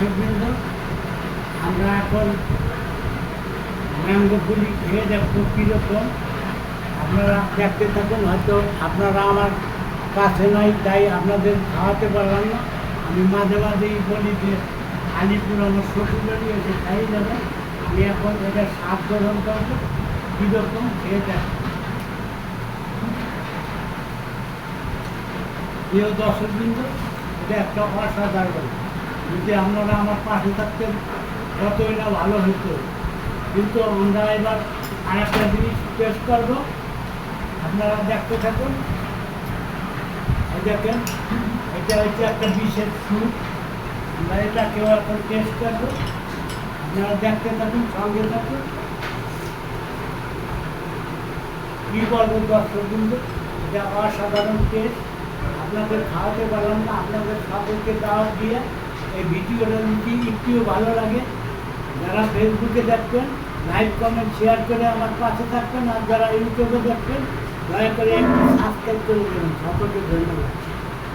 দর্শকবৃন্দ আমরা এখন ম্যাঙ্গো পুলি খেয়ে দেখব কীরকম। আপনারা দেখতে থাকুন, হয়তো আপনারা আমার কাছে নাই, তাই আপনাদের খাওয়াতে পারলাম না। আমি মাঝে মাঝেই বলি যে আলিপুর আমার শ্বশুর বাড়ি এসে খাই যাবে আমি এখন এটা স্বাদ গ্রহণ করব, কীরকম খেয়ে দেখব। প্রিয় দর্শকবৃন্দ এটা একটা অসাধারণ যদি আপনারা আমার পাশে থাকতেন কতই না ভালো হতো কিন্তু আমরা এবার আরেকটা জিনিস টেস্ট করব। আপনারা দেখতে থাকুন। দেখেন, এটা হচ্ছে একটা বিশেষ ফ্রুট আমরা এটাকেও এখন টেস্ট করব। আপনারা দেখতে থাকুন, সঙ্গে থাকুন। কী বলব দর্শক বিন্দু এটা অসাধারণ টেস্ট আপনাদের খাওয়াতে পারলাম না আপনাদের সকলকে দাওয়াত দিয়ে এই ভিডিওটা যদি একটুও ভালো লাগে, যারা ফেসবুকে দেখবেন লাইক কমেন্ট শেয়ার করে আমার পাশে থাকবেন, আর যারা ইউটিউবে দেখবেন, দয়া করে একটু সাবস্ক্রাইব করে দেবেন। সকলকে ধন্যবাদ।